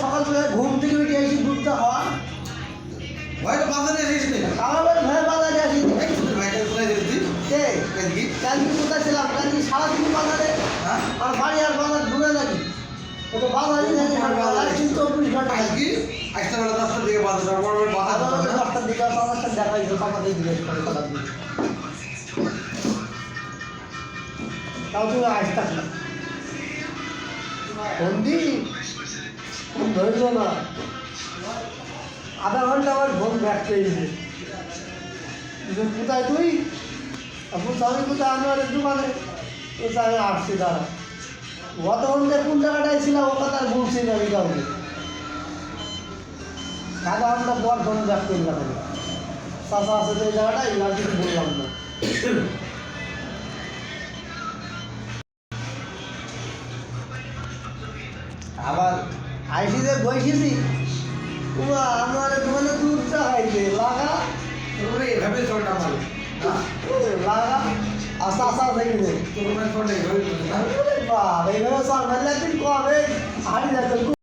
সকালবেলা ঘুম থেকে উঠে আসি দুধটা খাওয়া ভাই বাজারে এসেছিস নি? আমার বাজারে আসি এই তোদের ভাইকে কোথায় দিলি তুই? কে এদিকে? কালকে কোথায় ছিলাম কালকে সারাদিন বাজারে তাও তুমি আসতাম না। বন্দি ফোন ধরল না। আধা ঘণ্টা আমার ফোন ব্যাক কোথায় তুই? কোথায় আমি দোকানে। তো আমি আসছি দাঁড়া। গত ঘন্টায় কোন জায়গাটায় ছিলাম ও কথা বলছি না আমি কাউকে। আধা ঘণ্টা পর ফোন ব্যাক করলাম আমি চাষা আছে জায়গাটায় আর কিছু বললাম না। আবার আইসি যে বসেছি আমার দোকানে দুধ খাইছে লাগা අසාසා දෙන්නේ. කොහොමද කොහේ වෙන්නේ? අනේ බා, මේ වෙනසක් නැති කෝ අපි හරි දැකලා